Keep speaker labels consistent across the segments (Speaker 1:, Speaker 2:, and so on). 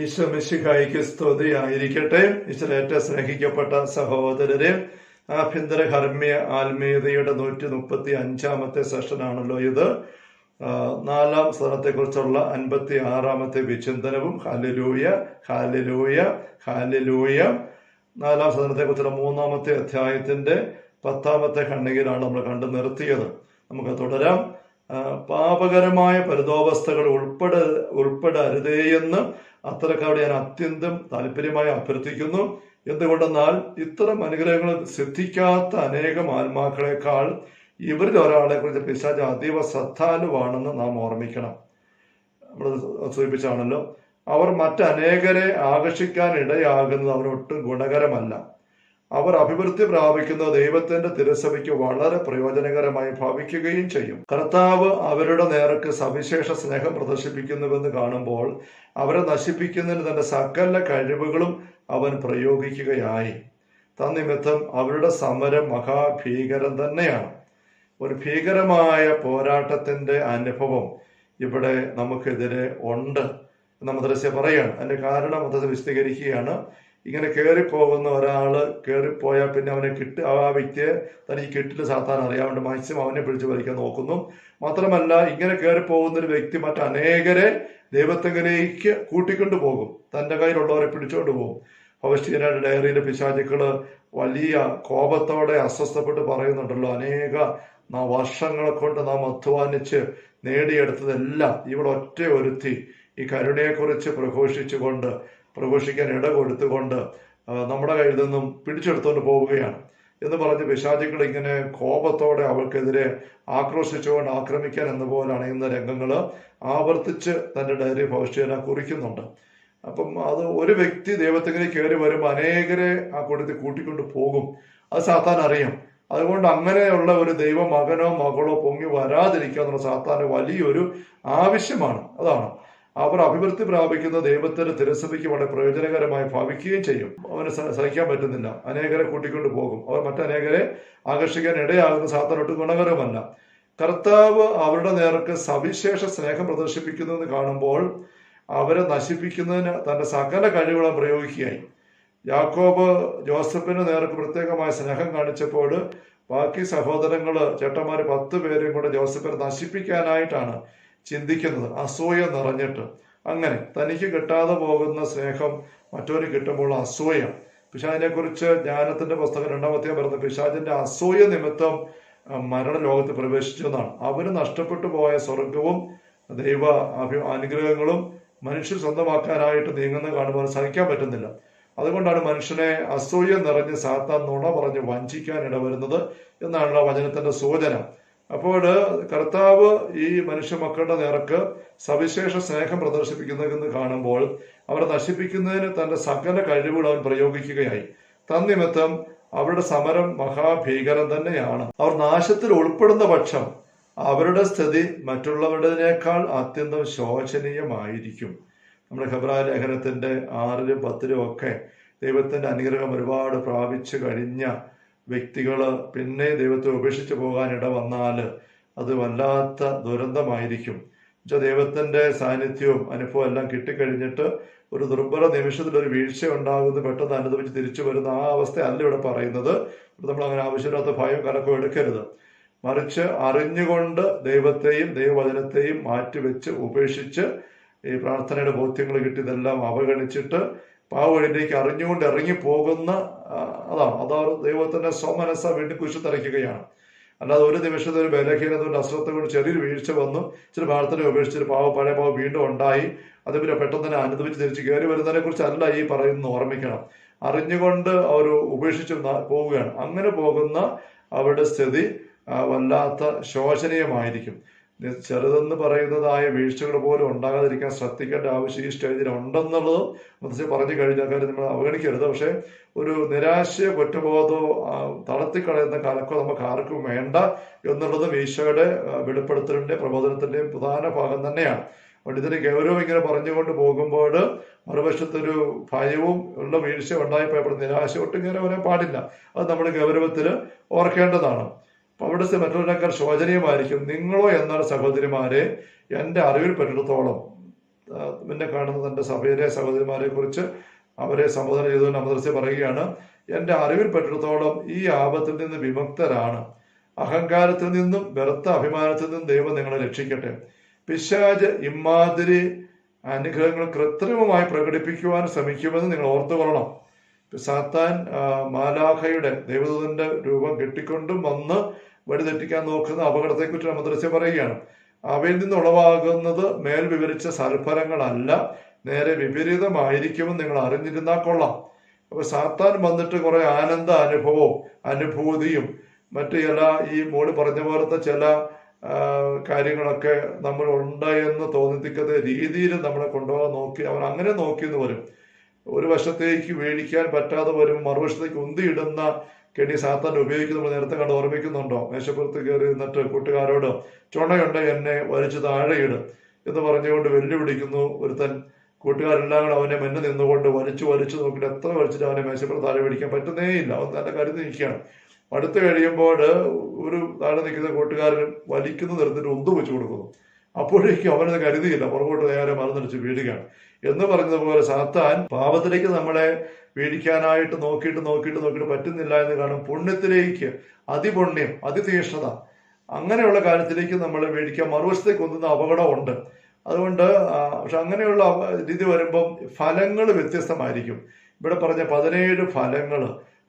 Speaker 1: ഈശോ മിശിഹായിക്ക് സ്തുതിയായിരിക്കട്ടെ. ഈശ്വരേറ്റ സ്നേഹിക്കപ്പെട്ട സഹോദരരെ ആഭ്യന്തര ഹർമ്മ്യ ആത്മീയതയുടെ നൂറ്റി മുപ്പത്തി അഞ്ചാമത്തെ സെഷനാണല്ലോ ഇത്. നാലാം നാലാം കുറിച്ചുള്ള അൻപത്തി ആറാമത്തെ വിചിന്തനവും. ഹാലിലൂയ ഹാലിലൂയ ഹാലിലൂയ നാലാം സ്ഥാനത്തെക്കുറിച്ചുള്ള മൂന്നാമത്തെ അധ്യായത്തിന്റെ പത്താമത്തെ ഖണ്ഡികയിലാണ് നമ്മൾ കണ്ടു നിർത്തിയത്. നമുക്ക് തുടരാം. പാപകരമായ പരിതോവസ്ഥകൾ ഉൾപ്പെട ഉൾപ്പെടരുതേയെന്ന് അത്തരക്കാരോട് ഞാൻ അത്യന്തം താല്പര്യമായി അഭ്യർത്ഥിക്കുന്നു. എന്തുകൊണ്ടെന്നാൽ ഇത്തരം അനുഗ്രഹങ്ങൾ സിദ്ധിക്കാത്ത അനേകം ആത്മാക്കളെക്കാൾ ഇവരിൽ ഒരാളെ കുറിച്ച് പിശാജ് അതീവ ശ്രദ്ധാലുവാണെന്ന് നാം ഓർമ്മിക്കണം. നമ്മൾ സൂചിപ്പിച്ചാണല്ലോ. അവർ മറ്റനേകരെ ആകർഷിക്കാൻ ഇടയാകുന്നത് അവരൊട്ടും ഗുണകരമല്ല. അവർ അഭിവൃദ്ധി പ്രാപിക്കുന്ന ദൈവത്തിന്റെ തിരസഭയ്ക്ക് വളരെ പ്രയോജനകരമായി ഭവിക്കുകയും ചെയ്യും. കർത്താവ് അവരുടെ നേർക്ക് സവിശേഷ സ്നേഹം പ്രദർശിപ്പിക്കുന്നുവെന്ന് കാണുമ്പോൾ അവരെ നശിപ്പിക്കുന്നതിന് തന്റെ സകല കഴിവുകളും അവൻ പ്രയോഗിക്കുകയായി. തന്നിമിത്തം അവരുടെ സമരം മഹാഭീകരം തന്നെയാണ്. ഒരു ഭീകരമായ പോരാട്ടത്തിന്റെ അനുഭവം ഇവിടെ നമുക്കെതിരെ ഉണ്ട്. എന്ന് മദ്രസ്യ പറയാണ്. അതിന്റെ കാരണം മദ്രസ വിശദീകരിക്കുകയാണ്. ഇങ്ങനെ കയറിപ്പോകുന്ന ഒരാൾ കയറിപ്പോയാൽ പിന്നെ അവനെ കിട്ട് ആ വ്യക്തിയെ തനിക്ക് കിട്ടിട്ട് സാത്താൻ അറിയാവുണ്ട് മാക്സിമം അവനെ പിടിച്ചു വലിക്കാൻ നോക്കുന്നു. മാത്രമല്ല ഇങ്ങനെ കയറിപ്പോകുന്ന ഒരു വ്യക്തി മറ്റനേകരെ ദൈവത്തെങ്കിലേക്ക് കൂട്ടിക്കൊണ്ടു പോകും. തന്റെ കയ്യിലുള്ളവരെ പിടിച്ചുകൊണ്ട് പോകും. പവസ്റ്റീനയുടെ ഡയറിയിലെ പിശാചുക്കൾ വലിയ കോപത്തോടെ അസ്വസ്ഥപ്പെട്ട് പറയുന്നുണ്ടല്ലോ അനേക വർഷങ്ങളെ കൊണ്ട് നാം അധ്വാനിച്ച് നേടിയെടുത്തതെല്ലാം ഇവിടെ ഒറ്റ ഒരുത്തി ഈ കരുണയെക്കുറിച്ച് പ്രഘോഷിച്ചുകൊണ്ട് പ്രഘോഷിക്കാൻ ഇട കൊടുത്തുകൊണ്ട് നമ്മുടെ കയ്യിൽ നിന്നും പിടിച്ചെടുത്തുകൊണ്ട് പോവുകയാണ്. എന്ന് പറഞ്ഞ് പിശാചുക്കൾ ഇങ്ങനെ കോപത്തോടെ അവൾക്കെതിരെ ആക്രോശിച്ചുകൊണ്ട് ആക്രമിക്കാൻ എന്ന പോലെ അണയുന്ന രംഗങ്ങൾ ആവർത്തിച്ച് തന്റെ ഡയറി ഭവിഷ്യന കുറിക്കുന്നുണ്ട്. അപ്പം അത് ഒരു വ്യക്തി ദൈവത്തിങ്ങനെ കയറി വരുമ്പോൾ അനേകരെ ആ കൂട്ടത്തിൽ കൂട്ടിക്കൊണ്ട് പോകും. അത് സാത്താൻ അറിയാം. അതുകൊണ്ട് അങ്ങനെയുള്ള ഒരു ദൈവ മകനോ മകളോ പൊങ്ങി വരാതിരിക്കുക എന്നുള്ള സാത്താന് വലിയൊരു ആവശ്യമാണ്. അതാണ്. അവർ അഭിവൃദ്ധി പ്രാപിക്കുന്ന ദൈവത്തിന്റെ തിരസഭയ്ക്ക് വളരെ പ്രയോജനകരമായി ഭാവിക്കുകയും ചെയ്യും. അവന് സഹിക്കാൻ പറ്റുന്നില്ല. അനേകരെ കൂട്ടിക്കൊണ്ട് പോകും. അവർ മറ്റനേകരെ ആകർഷിക്കാൻ ഇടയാകുന്ന സാത്താനൊട്ട് ഗുണകരമല്ല. കർത്താവ് അവരുടെ നേർക്ക് സവിശേഷ സ്നേഹം പ്രദർശിപ്പിക്കുന്നു എന്ന് കാണുമ്പോൾ അവരെ നശിപ്പിക്കുന്നതിന് തന്റെ സകല കഴിവുകളും പ്രയോഗിക്കുകയായി. യാക്കോബ് ജോസഫിന് നേർക്ക് പ്രത്യേകമായ സ്നേഹം കാണിച്ചപ്പോൾ ബാക്കി സഹോദരങ്ങൾ ചേട്ടന്മാര് പത്ത് പേരും കൂടെ ജോസഫിനെ നശിപ്പിക്കാനായിട്ടാണ് ചിന്തിക്കുന്നത് അസൂയ നിറഞ്ഞിട്ട്. അങ്ങനെ തനിക്ക് കിട്ടാതെ പോകുന്ന സ്നേഹം മറ്റൊരു കിട്ടുമ്പോൾ അസൂയ. പിശാജിനെ കുറിച്ച് ജ്ഞാനത്തിന്റെ പുസ്തകം രണ്ടാമത്തെ പറയുന്നത് പിശാചിന്റെ അസൂയ നിമിത്തം മരണ ലോകത്ത് പ്രവേശിച്ചു എന്നാണ്. അവന് നഷ്ടപ്പെട്ടു പോയ സ്വർഗവും ദൈവ അഭി അനുഗ്രഹങ്ങളും മനുഷ്യർ സ്വന്തമാക്കാനായിട്ട് നീങ്ങുന്ന കാണുമ്പോൾ സഹിക്കാൻ പറ്റുന്നില്ല. അതുകൊണ്ടാണ് മനുഷ്യനെ അസൂയ നിറഞ്ഞ് സാത്താൻ നുണ പറഞ്ഞ് വഞ്ചിക്കാൻ ഇടവരുന്നത് എന്നാണല്ലോ വചനത്തിന്റെ സൂചന. അപ്പോൾ കർത്താവ് ഈ മനുഷ്യ മക്കളുടെ നേർക്ക് സവിശേഷ സ്നേഹം പ്രദർശിപ്പിക്കുന്നതെന്ന് കാണുമ്പോൾ അവരെ നശിപ്പിക്കുന്നതിന് തന്റെ സകല കഴിവുകൾ അവൻ പ്രയോഗിക്കുകയായി. തന്നിമിത്തം അവരുടെ സമരം മഹാഭീകരം തന്നെയാണ്. അവർ നാശത്തിൽ ഉൾപ്പെടുന്ന പക്ഷം അവരുടെ സ്ഥിതി മറ്റുള്ളവരുടേതിനേക്കാൾ അത്യന്തം ശോചനീയമായിരിക്കും. നമ്മുടെ ഹെബ്രായ ലേഖനത്തിന്റെ ആറിലും പത്തിലും ഒക്കെ ദൈവത്തിന്റെ അനുഗ്രഹം ഒരുപാട് പ്രാപിച്ചു കഴിഞ്ഞ വ്യക്തികൾ പിന്നെ ദൈവത്തെ ഉപേക്ഷിച്ച് പോകാൻ ഇട വന്നാൽ അത് വല്ലാത്ത ദുരന്തമായിരിക്കും. എന്നുവെച്ചാൽ ദൈവത്തിന്റെ സാന്നിധ്യവും അനുഭവം എല്ലാം കിട്ടിക്കഴിഞ്ഞിട്ട് ഒരു ദുർബല നിമിഷത്തിൽ ഒരു വീഴ്ച ഉണ്ടാകുന്നത് പെട്ടെന്ന് അനുഭവിച്ച് തിരിച്ചു വരുന്ന ആ അവസ്ഥ അല്ല ഇവിടെ പറയുന്നത്. നമ്മൾ അങ്ങനെ ആവശ്യമില്ലാത്ത ഭയം കലക്കോ എടുക്കരുത്. മറിച്ച് അറിഞ്ഞുകൊണ്ട് ദൈവത്തെയും ദൈവവചനത്തെയും മാറ്റിവെച്ച് ഉപേക്ഷിച്ച് ഈ പ്രാർത്ഥനയുടെ ബോധ്യങ്ങൾ കിട്ടിയതെല്ലാം അവഗണിച്ചിട്ട് പാവഴിയിലേക്ക് അറിഞ്ഞുകൊണ്ട് ഇറങ്ങി പോകുന്ന ആ, അതാണ്. അതാണ് ദൈവത്തിന്റെ സ്വമനസ്സ വീണ്ടും കുശത്തരയ്ക്കുകയാണ് അല്ലാതെ ഒരു നിമിഷത്തെ ഒരു ബലഹീനത കൊണ്ട് അശ്രദ്ധ കൊണ്ട് ചെറിയൊരു വീഴ്ച വന്നു. ചില പ്രാർത്ഥന ഉപേക്ഷിച്ചൊരു പാവ പഴയ പാവ വീണ്ടും ഉണ്ടായി. അത് പിന്നെ പെട്ടെന്ന് തന്നെ അനുഭവിച്ച് തിരിച്ച് കയറി വരുന്നതിനെ കുറിച്ച് അല്ല ഈ പറയുന്നത് ഓർമ്മിക്കണം. അറിഞ്ഞുകൊണ്ട് അവർ ഉപേക്ഷിച്ച് പോവുകയാണ്. അങ്ങനെ പോകുന്ന അവരുടെ സ്ഥിതി വല്ലാത്ത ശോചനീയമായിരിക്കും. ചെറുതെന്ന് പറയുന്നതായ വീഴ്ചകൾ പോലും ഉണ്ടാകാതിരിക്കാൻ ശ്രദ്ധിക്കേണ്ട ആവശ്യം ഈ സ്റ്റേജിൽ ഉണ്ടെന്നുള്ളത് മുത്തശ്ശി പറഞ്ഞു കഴിഞ്ഞ കാര്യം നമ്മൾ അവഗണിക്കരുത്. പക്ഷെ ഒരു നിരാശയോ കുറ്റബോധമോ തളർത്തിക്കളയുന്ന കലക്കോ നമുക്ക് ആർക്കും വേണ്ട എന്നുള്ളതും ഈശോയുടെ വെളിപ്പെടുത്തലിന്റെ പ്രബോധനത്തിന്റെയും പ്രധാന ഭാഗം തന്നെയാണ്. അതുകൊണ്ട് ഇതിന് ഗൗരവം ഇങ്ങനെ പറഞ്ഞുകൊണ്ട് പോകുമ്പോൾ മറുവശത്തൊരു ഭയവും ഉള്ള വീഴ്ച ഉണ്ടായി പോയപ്പോൾ നിരാശ ഒട്ടും ഇങ്ങനെ വരാൻ പാടില്ല. അത് നമ്മൾ ഗൗരവത്തിൽ ഓർക്കേണ്ടതാണ്. അവിടുത്തെ മറ്റുള്ളവരെക്കാൾ ശോചനീയമായിരിക്കും. നിങ്ങളോ എന്നാൽ സഹോദരിമാരെ എന്റെ അറിവിൽ പെട്ടിടത്തോളം ആ, പിന്നെ കാണുന്ന തന്റെ സഭയിലെ സഹോദരിമാരെ കുറിച്ച് അവരെ സംബോധന ചെയ്തുകൊണ്ട് അമൃതസ്യ പറയുകയാണ് എന്റെ അറിവിൽ അറിവിൽപ്പെട്ടിടത്തോളം ഈ ആപത്തിൽ നിന്ന് വിമുക്തരാണ്. അഹങ്കാരത്തിൽ നിന്നും വെറുത്ത അഭിമാനത്തിൽ നിന്നും ദൈവം നിങ്ങളെ രക്ഷിക്കട്ടെ. പിശാജ് ഇമാതിരി അനുഗ്രഹങ്ങൾ കൃത്രിമമായി പ്രകടിപ്പിക്കുവാൻ ശ്രമിക്കുമെന്ന് നിങ്ങൾ ഓർത്തുകൊള്ളണം. സാത്താൻ മാലാഖയുടെ ദേവദൂതന്റെ രൂപം കെട്ടിക്കൊണ്ടും വന്ന് വഴിതെറ്റിക്കാൻ നോക്കുന്ന അപകടത്തെക്കുറിച്ച് അമദ്രസ്യ പറയുകയാണ്. അവയിൽ നിന്ന് ഉളവാകുന്നത് മേൽ വിവരിച്ച സൽഫലങ്ങളല്ല നേരെ വിപരീതമായിരിക്കുമെന്ന് നിങ്ങൾ അറിഞ്ഞിരുന്നാൽ കൊള്ളാം. അപ്പൊ സാത്താൻ വന്നിട്ട് കുറെ ആനന്ദ അനുഭവവും അനുഭൂതിയും മറ്റു ചില ഈ മോൾ പറഞ്ഞ പോലത്തെ ചില കാര്യങ്ങളൊക്കെ നമ്മൾ ഉണ്ട് എന്ന് തോന്നിപ്പിക്കുന്ന രീതിയിൽ നമ്മളെ കൊണ്ടുപോകാൻ നോക്കി അവൻ അങ്ങനെ നോക്കിയെന്ന് വരും ഒരു വശത്തേക്ക് മേടിക്കാൻ പറ്റാതെ വരും മറുവശത്തേക്ക് ഉന്തിയിടുന്ന കെണി സാത്താൻ ഉപയോഗിക്കുന്ന നമ്മൾ നേരത്തെ കണ്ട് ഓർമ്മിക്കുന്നുണ്ടോ? മേശപ്പുറത്ത് കയറി നിന്നിട്ട് കൂട്ടുകാരോട് ചുണയുണ്ട് എന്നെ വലിച്ചു താഴെയിട് എന്ന് പറഞ്ഞുകൊണ്ട് വെല്ലുവിളിക്കുന്നു ഒരുത്തൻ. കൂട്ടുകാരെല്ലാം കൂടെ അവനെ മുന്നിൽ നിന്നുകൊണ്ട് വലിച്ചു വലിച്ചു നോക്കിയിട്ട് എത്ര വലിച്ചിട്ട് അവനെ മേശപ്പുറത്ത് താഴെ പിടിക്കാൻ പറ്റുന്നേയില്ല. അവൻ തന്നെ കരുതി നിൽക്കുകയാണ്. അടുത്ത് കഴിയുമ്പോൾ ഒരു താഴെ നിൽക്കുന്ന കൂട്ടുകാരൻ വലിക്കുന്ന നിർത്തിട്ട് ഉന്തു വെച്ചു കൊടുക്കുന്നു. അപ്പോഴേക്കും അവനത് കരുതിയില്ല. പുറകോട്ട് നേരെ മറന്നടിച്ച് വീഴുകയാണ്. എന്ന് പറഞ്ഞതുപോലെ സാത്താൻ പാപത്തിലേക്ക് നമ്മളെ പേടിക്കാനായിട്ട് നോക്കിയിട്ട് നോക്കിയിട്ട് നോക്കിയിട്ട് പറ്റുന്നില്ല എന്ന് കാണും. പുണ്യത്തിലേക്ക് അതിപുണ്യം അതിതീഷ്ണത. അങ്ങനെയുള്ള കാര്യത്തിലേക്ക് നമ്മൾ മേടിക്കാൻ മറുവശത്തേക്ക് ഒന്നുന്ന അപകടമുണ്ട്. അതുകൊണ്ട് പക്ഷെ അങ്ങനെയുള്ള രീതി വരുമ്പം ഫലങ്ങൾ വ്യത്യസ്തമായിരിക്കും. ഇവിടെ പറഞ്ഞ പതിനേഴ് ഫലങ്ങൾ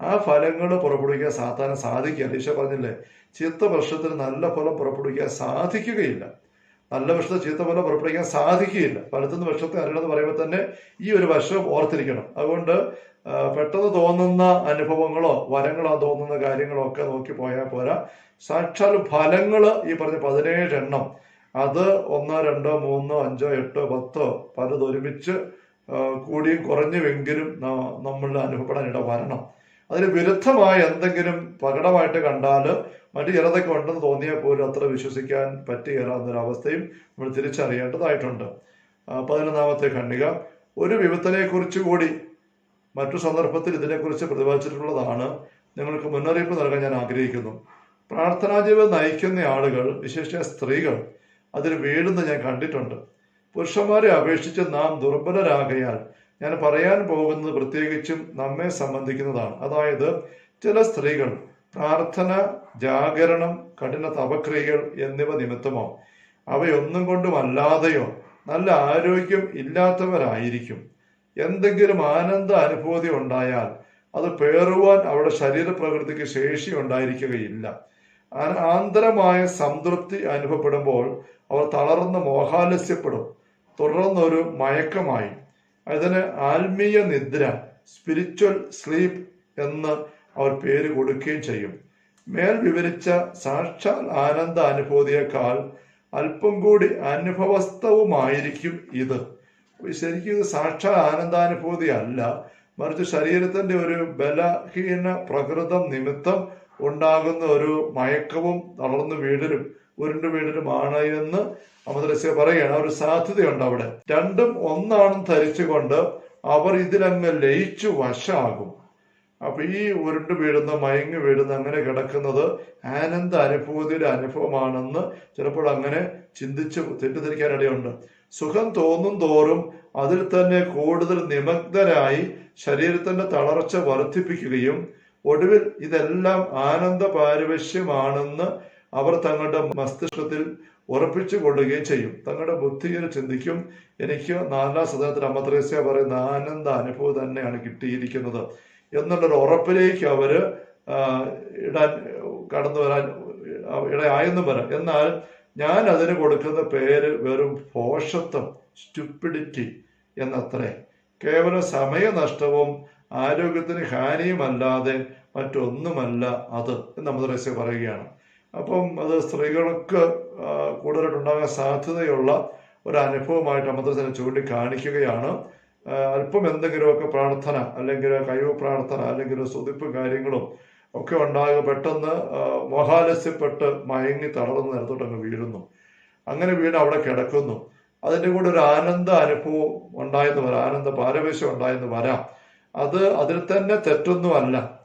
Speaker 1: ആ ഫലങ്ങൾ പുറപ്പെടുവിക്കാൻ സാധാരണ സാധിക്കുക ഈശോ പറഞ്ഞില്ലേ ചിത്ത വർഷത്തിന് നല്ല ഫലം പുറപ്പെടുവിക്കാൻ സാധിക്കുകയില്ല. നല്ല വർഷത്തെ ചീത്ത പോലെ പുറപ്പെടുവിക്കാൻ സാധിക്കുകയില്ല. പലത്തുനിന്ന് വർഷത്തെ അറിയണമെന്ന് പറയുമ്പോൾ തന്നെ ഈ ഒരു വർഷം ഓർത്തിരിക്കണം. അതുകൊണ്ട് പെട്ടെന്ന് തോന്നുന്ന അനുഭവങ്ങളോ വരങ്ങളോ തോന്നുന്ന കാര്യങ്ങളോ ഒക്കെ നോക്കി പോയാൽ പോരാ. സാക്ഷാൽ ഫലങ്ങൾ ഈ പറഞ്ഞ പതിനേഴ് എണ്ണം അത് ഒന്നോ രണ്ടോ മൂന്നോ അഞ്ചോ എട്ടോ പത്തോ പലതൊരുമിച്ച് കൂടിയും കുറഞ്ഞുവെങ്കിലും ന- നമ്മളിൽ അനുഭവപ്പെടാൻ ഇട വരണം അതിന് വിരുദ്ധമായ എന്തെങ്കിലും പ്രകടമായിട്ട് കണ്ടാൽ മറ്റു ചിലതൊക്കെ ഉണ്ടെന്ന് തോന്നിയാൽ പോലും അത്ര വിശ്വസിക്കാൻ പറ്റുകയില്ല എന്നൊരവസ്ഥയും നമ്മൾ തിരിച്ചറിയേണ്ടതായിട്ടുണ്ട്. പതിനൊന്നാമത്തെ ഖണ്ഡിക. ഒരു വിപത്തിനെ കുറിച്ച് കൂടി മറ്റു സന്ദർഭത്തിൽ ഇതിനെക്കുറിച്ച് പ്രതിപാദിച്ചിട്ടുള്ളതാണ്. നിങ്ങൾക്ക് മുന്നറിയിപ്പ് നൽകാൻ ഞാൻ ആഗ്രഹിക്കുന്നു. പ്രാർത്ഥനാ ജീവിതം നയിക്കുന്ന ആളുകൾ വിശേഷിച്ച സ്ത്രീകൾ അതിൽ വീഴുന്ന ഞാൻ കണ്ടിട്ടുണ്ട്. പുരുഷന്മാരെ അപേക്ഷിച്ച് നാം ദുർബലരാകയാൽ ഞാൻ പറയാൻ പോകുന്നത് പ്രത്യേകിച്ചും നമ്മെ സംബന്ധിക്കുന്നതാണ്. അതായത് ചില സ്ത്രീകൾ പ്രാർത്ഥന ജാഗരണം കഠിന തപക്രിയകൾ എന്നിവ നിമിത്തമോ അവയൊന്നും കൊണ്ടും അല്ലാതെയോ നല്ല ആരോഗ്യം ഇല്ലാത്തവരായിരിക്കും. എന്തെങ്കിലും ആനന്ദ അനുഭൂതി ഉണ്ടായാൽ അത് പേറുവാൻ അവരുടെ ശരീരപ്രകൃതിക്ക് ശേഷി ഉണ്ടായിരിക്കുകയില്ല. ആന്തരമായ സംതൃപ്തി അനുഭവപ്പെടുമ്പോൾ അവർ തളർന്ന് മോഹാലസ്യപ്പെടും. തുടർന്നൊരു മയക്കമായി. അതിന് ആത്മീയ നിദ്ര സ്പിരിച്വൽ സ്ലീപ്പ് എന്ന് അവർ പേര് കൊടുക്കുകയും ചെയ്യും. മേൽ വിവരിച്ച സാക്ഷാൽ ആനന്ദ അനുഭൂതിയേക്കാൾ അല്പം കൂടി അനുഭവസ്ഥവുമായിരിക്കും ഇത്. ശരിക്കും ഇത് സാക്ഷാൽ ആനന്ദാനുഭൂതി അല്ല. മറിച്ച് ശരീരത്തിന്റെ ഒരു ബലഹീന പ്രകൃതം നിമിത്തം ഉണ്ടാകുന്ന ഒരു മയക്കവും തളർന്നു വീഴലും ഉരുണ്ടു വീഴലുമാണ് എന്ന് അമദ്രസ്യ പറയുകയാണ് ഒരു സാധ്യതയുണ്ട് അവിടെ. രണ്ടും ഒന്നാണെന്ന് ധരിച്ചുകൊണ്ട് അവർ ഇതിലങ്ങ് ലയിച്ചു വശമാകും. അപ്പൊ ഈ ഉരുണ്ടു വീഴുന്ന മയങ്ങി വീഴുന്ന അങ്ങനെ കിടക്കുന്നത് ആനന്ദ അനുഭൂതിയുടെ അനുഭവമാണെന്ന് ചിലപ്പോൾ അങ്ങനെ ചിന്തിച്ച് തെറ്റിദ്ധരിക്കാനിടയുണ്ട്. സുഖം തോന്നും തോറും അതിൽ തന്നെ കൂടുതൽ നിമഗ്നരായി ശരീരത്തിന്റെ തളർച്ച വർദ്ധിപ്പിക്കുകയും ഒടുവിൽ ഇതെല്ലാം ആനന്ദ പാരവശ്യമാണെന്ന് അവർ തങ്ങളുടെ മസ്തിഷ്കത്തിൽ ഉറപ്പിച്ചു കൊള്ളുകയും ചെയ്യും. തങ്ങളുടെ ബുദ്ധിയിൽ ചിന്തിക്കും എനിക്ക് നാലാം സദനത്തിൽ അമ്മത്രേസ്യ പറയുന്ന ആനന്ദ അനുഭവം തന്നെയാണ് കിട്ടിയിരിക്കുന്നത് എന്നുള്ളൊരു ഉറപ്പിലേക്ക് അവർ ഇടാൻ കടന്നു വരാൻ ഇടയായെന്നും വരാം എന്നാൽ ഞാൻ അതിന് കൊടുക്കുന്ന പേര് വെറും ഭോഷത്വം സ്റ്റുപ്പിഡിറ്റി എന്നത്രേ. കേവലം സമയനഷ്ടവും ആരോഗ്യത്തിന് ഹാനിയുമല്ലാതെ മറ്റൊന്നുമല്ല അത് എന്ന് അമദ്രസ്യ പറയുകയാണ്. അപ്പം അത് സ്ത്രീകൾക്ക് കൂടുതലായിട്ട് കൂടുതലായിട്ടുണ്ടാകാൻ സാധ്യതയുള്ള ഒരു അനുഭവമായിട്ട് അമൃതസരം ചൂണ്ടിക്കാണിക്കുകയാണ്. അല്പം എന്തെങ്കിലുമൊക്കെ പ്രാർത്ഥന അല്ലെങ്കിൽ കഴിവ് പ്രാർത്ഥന അല്ലെങ്കിൽ സ്തുതിപ്പ് കാര്യങ്ങളും ഒക്കെ ഉണ്ടാകുക പെട്ടെന്ന് മോഹാലസ്യപ്പെട്ട് മയങ്ങി തളർന്ന് നിരത്തോട്ട് അങ്ങ് വീഴുന്നു. അങ്ങനെ വീണ് അവിടെ കിടക്കുന്നു. അതിന്റെ കൂടെ ഒരു ആനന്ദ അനുഭവം ഉണ്ടായെന്ന് വരാം. ആനന്ദ പാരവേശം ഉണ്ടായെന്ന് വരാം. അത് അതിൽ തന്നെ തെറ്റൊന്നുമല്ല.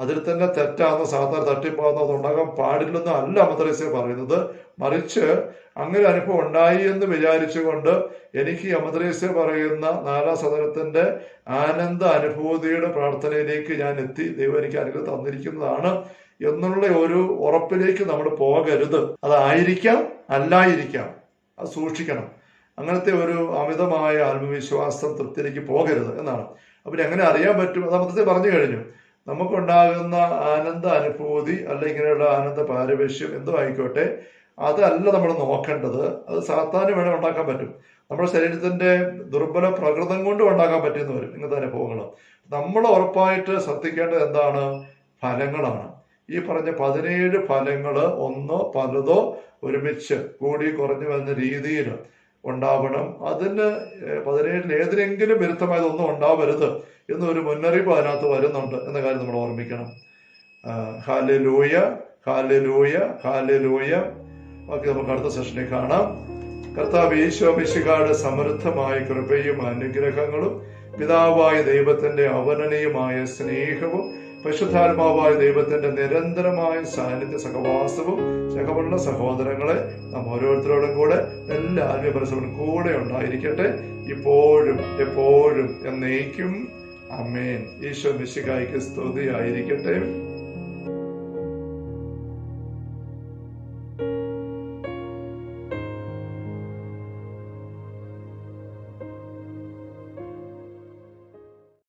Speaker 1: അതിൽ തന്നെ തെറ്റാന്ന് സാധാരണ തട്ടിപ്പാകുന്ന അത് ഉണ്ടാകാൻ പാടില്ലെന്ന് അല്ല മദ്രസ പറയുന്നത്. മറിച്ച് അങ്ങനെ അനുഭവം ഉണ്ടായി എന്ന് വിചാരിച്ചുകൊണ്ട് എനിക്ക് യമദ്രേസ്യ പറയുന്ന നാലാം സദനത്തിന്റെ ആനന്ദ അനുഭൂതിയുടെ പ്രാർത്ഥനയിലേക്ക് ഞാൻ എത്തി. ദൈവം എനിക്ക് അനുഗ്രഹം തന്നിരിക്കുന്നതാണ് എന്നുള്ള ഒരു ഉറപ്പിലേക്ക് നമ്മൾ പോകരുത്. അതായിരിക്കാം അല്ലായിരിക്കാം അത് സൂക്ഷിക്കണം. അങ്ങനത്തെ ഒരു അമിതമായ ആത്മവിശ്വാസം തൃപ്തിയിലേക്ക് പോകരുത് എന്നാണ്. അപ്പം എങ്ങനെ അറിയാൻ പറ്റും? അത് പറഞ്ഞു കഴിഞ്ഞു. നമുക്കുണ്ടാകുന്ന ആനന്ദ അനുഭൂതി അല്ല ഇങ്ങനെയുള്ള ആനന്ദ പാരവശ്യം എന്തോ ആയിക്കോട്ടെ അതല്ല നമ്മൾ നോക്കേണ്ടത്. അത് സാത്താന് വേണേൽ ഉണ്ടാക്കാൻ പറ്റും. നമ്മുടെ ശരീരത്തിന്റെ ദുർബല പ്രകൃതം കൊണ്ട് ഉണ്ടാക്കാൻ പറ്റുന്ന വരും ഇങ്ങനത്തെ അനുഭവങ്ങൾ നമ്മൾ ഉറപ്പായിട്ട് ശ്രദ്ധിക്കേണ്ടത് എന്താണ്? ഫലങ്ങളാണ്. ഈ പറഞ്ഞ പതിനേഴ് ഫലങ്ങൾ ഒന്നോ പലതോ ഒരുമിച്ച് കൂടി കുറഞ്ഞു വരുന്ന രീതിയിൽ ഉണ്ടാവണം. അതിന് പതിനേഴിൽ ഏതിനെങ്കിലും വിരുദ്ധമായതൊന്നും ഉണ്ടാവരുത് എന്നൊരു മുന്നറിയിപ്പ് അതിനകത്ത് വരുന്നുണ്ട് എന്ന കാര്യം നമ്മൾ ഓർമ്മിക്കണം. ഹാലലൂയ ഹാലലൂയ ഹാലലൂയ ഓക്കെ നമുക്ക് അടുത്ത സെഷനിൽ കാണാം. കർത്താവ് ഈശോ മിശിഹായുടെ സമൃദ്ധമായ കൃപയും അനുഗ്രഹങ്ങളും പിതാവായ ദൈവത്തിന്റെ അവനനീയമായ സ്നേഹവും പരിശുദ്ധാത്മാവായ ദൈവത്തിന്റെ നിരന്തരമായ സാന്നിധ്യ സഹവാസവും സഹമുള്ള സഹോദരങ്ങളെ നാം ഓരോരുത്തരോടും കൂടെ എല്ലാ ആത്മീയ കൂടെ ഉണ്ടായിരിക്കട്ടെ. ഇപ്പോഴും എപ്പോഴും എന്നേക്കും. അമേൻ ഈശോ മിശികായ്ക്ക് സ്തുതി ആയിരിക്കട്ടെ